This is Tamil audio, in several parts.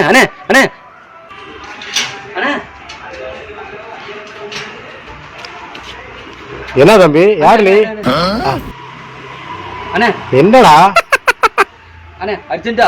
அண்ணே அண்ணே அண்ணே. என்ன தம்பி யார் நீ? அண்ணே என்னடா? அண்ணே அர்ஜென்ட்டா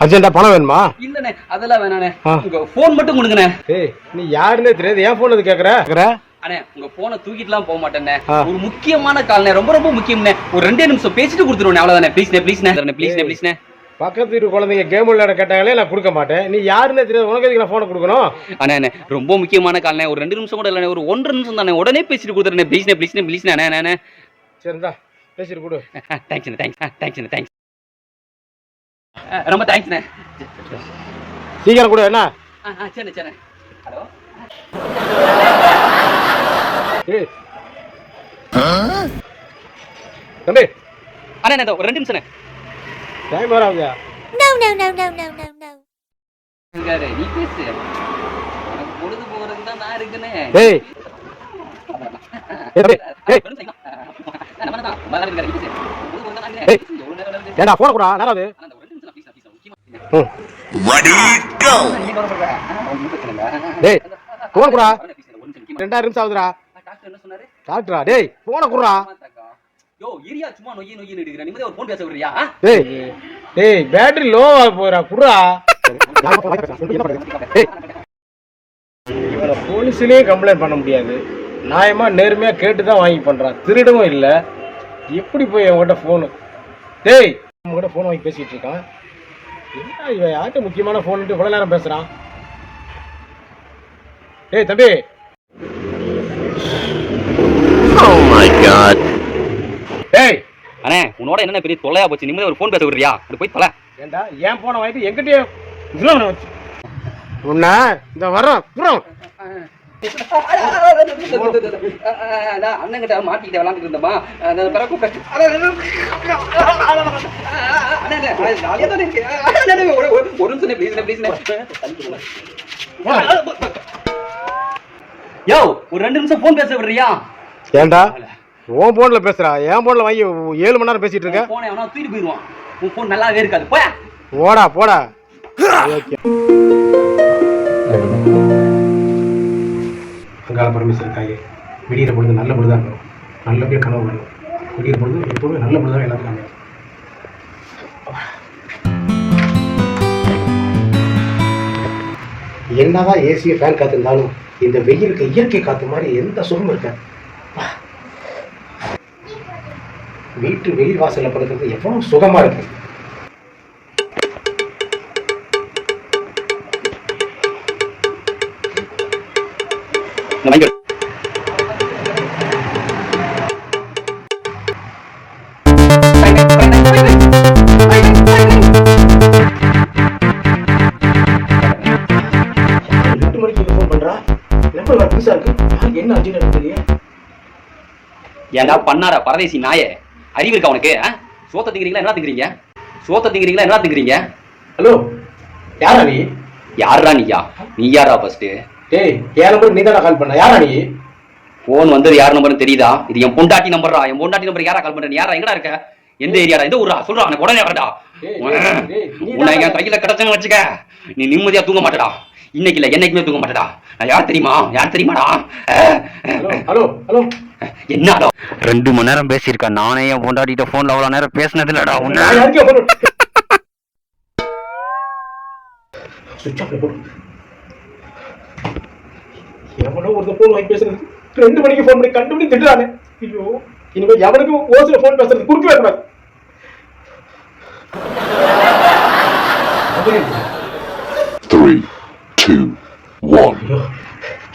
அர்ஜென்டா பணம் வேணுமா? இல்லண்ணே அதெல்லாம் வேணாண்ணே. உங்க ஃபோன் மட்டும் கொடுங்கண்ணே. ஏய் நீ யாருன்னே தெரியாது. ஏன் போன் அது கேக்குற கேக்குற? அண்ணே உங்க போனை தூக்கிட்டுலாம் போக மாட்டேண்ணே. ஆ. ஒரு முக்கியமான கால்ண்ணே ரொம்ப ரொம்ப முக்கியம்ண்ணே. ஒரு ரெண்டே நிமிஷம் பேசிட்டு கொடுத்துருவேன் அவ்வளவுதானே ப்ளீஸ்ண்ணே ப்ளீஸ்ண்ணே ப்ளீஸ்ண்ணே ப்ளீஸ்ண்ணே பக்கத்து வீட்டு குழந்தைங்க கேம் விளையாட கேட்டாங்களே நான் கொடுக்க மாட்டேன். நீ யாருன்னே தெரியாது உனக்கு எதுக்கு நான் போனை கொடுக்கணும்? அண்ணே அண்ணே ரொம்ப முக்கியமான கால்ண்ணே ஒரு ரெண்டு நிமிஷம் கூட இல்லைண்ணே ஒரு ஒன்றரை நிமிஷம் தானே உடனே பேசிட்டு கொடுத்துருண்ணே ப்ளீஸ்ண்ணே ப்ளீஸ்ண்ணே ப்ளீஸ்ண்ணே அண்ணே அண்ணே, அண்ணே சரிடா பேசிட்டு கொடு. தேங்க்ஸ்ண்ணே தேங்க்ஸ் தேங்க்ஸ்ண்ணே தேங்க்ஸ் ரொம்ப தேங்க்ஸ்ண்ணே சீக்கிரம் கொடு என்ன? ஆ ஆ சரிண்ணே சரிண்ணே ஹலோ தம்பி. அண்ணே ரெண்டு நிமிஷம்ண்ணே டைம் வர ஆகுதா No, no, no, no, no, no, no. இருக்காரு. நீ பேசு. உனக்கு பொழுது போகிறதுக்கு தான் நான் இருக்குண்ணே ஏய் ஏய், ஏய், ஏய். ஏண்டா போன கூடா நேரம் அது? ம். டேய் போன கூடா ரெண்டாயிரம் நிமிஷம் ஆகுதுடா. டாக்டரா? டேய் போன கூடா டேய் டேய் பேட்டரி லோ ஆக போறா இவனை போலீஸ்லயும் கம்ப்ளைண்ட் பண்ண முடியாது. நியாயமா நேர்மையா கேட்டு தான் வாங்கி பண்றான் திருடவும் இல்லை. எப்படி போய் அவங்ககிட்ட ஃபோனு டேய் உங்ககிட்ட ஃபோன் வாங்கி பேசிட்டு இருக்கான். என்ன இவன் யார்கிட்ட முக்கியமான ஃபோன்ட்டு இவ்வளோ நேரம் பேசுறான்? டேய் தம்பி. டேய் அண்ணே உன்னோட என்ன பெரிய தொல்லையா போச்சு நிம்மதி ஒரு ஃபோன் பேச விடுறியா அப்படி போய் தொலை ஏண்டா ஏன் போன வாங்கிட்டு எங்கிட்டயே உன்னை இந்த வரோம் புறம் அண்ணன் கிட்ட மாட்டிக்கிட்ட விளாண்டுட்டு இருந்தமா பிறகு ஒரு நிமிஷம் ப்ளீஸ் ப்ளீஸ் யோ ஒரு ரெண்டு நிமிஷம் ஃபோன் பேச விடுறியா ஏண்டா உன் போன்ல பேசுறா. என் போன்ல வாங்கி ஏழு மணி நேரம் பேசிட்டு இருக்க. போனை அவனா தூக்கிட்டு போயிடுவான் உன் ஃபோன் நல்லாவே இருக்காது. போயா. போடா போடா. அங்கால பரமேஸ்வரர் தாயே விடியிற பொழுது நல்ல பொழுதாக இருக்கணும் நல்லபடியாக கனவு வரணும் விடியிற பொழுது எப்பவுமே நல்ல பொழுதாக எல்லாத்துக்கும் அமையும். என்னதான் ஏசிய ஃபேன் காத்து இருந்தாலும் இந்த வெயிலுக்கு இயற்கை காத்து மாதிரி எந்த சுகமும் இருக்காது அப்பா. வீட்டு வெளி வாசல்ல படுக்கிறது எவ்வளவு சுகமா இருக்கு வாங்கி ரெண்டு மணிக்கு ஃபோன் பண்றா நம்பர் வேற புதுசா இருக்கு. யாருக்கு என்ன அர்ஜென்ட் தெரியல ஏன்டா பண்ணாடா பரதேசி நாயே? அறிவு இருக்கா உனக்கு? சோத்த திங்கிறீங்களா என்ன திங்கிறீங்க? சோத்த திங்கிறீங்களா என்ன திங்கிறீங்க? ஹலோ யாரா நீ? யாரா நீயா? நீ யாரா ஃபர்ஸ்ட் டேய் என் நம்பர் நீ தானே கால் பண்ண. யாரா நீ? போன் வந்தது யார் நம்பர்னு தெரியுதா? இது என் பொண்டாட்டி நம்பர்ரா என் பொண்டாட்டி நம்பர் யாரா கால் பண்ற நீ யாரா எங்கடா இருக்க? எந்த ஏரியாடா? எந்த ஊரா சொல்றா எனக்கு உடனே வரடா. உன்னை என் கையில கிடைச்சேன்னு வச்சுக்க. நீ நிம்மதியா தூங்க மாட்டடா. இன்னைக்கு இல்ல என்னைக்குமே தூங்க மாட்டடா. நான் யார் தெரியுமா? யார் தெரியுமாடா? Hello hello. என்னடா? ரெண்டு மணி நேரம் பேசியிருக்கேன். நானே என் பொண்டாட்டிட்ட போன்ல அவ்வளவு நேரம் பேசினது இல்லடா எவனோ ஒரு வாங்கி பேசுறது. ரெண்டு மணிக்கு ஃபோன் பண்ணி கண்டுபிடி திட்டுறானே. ஐயோ இனிமே எவனுக்கும் ஓசில ஃபோன் பேசுறது? குறுக்கவே கூடாது Three, two, one. ஐயோ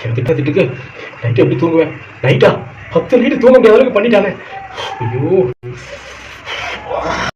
என் திட்ட திட்டுக்கு நைட்டு எப்படி தூங்குவேன்? நைட்டா பத்து நைட்டு தூங்க முடியாத அளவுக்கு பண்ணிட்டானே. ஐயோ.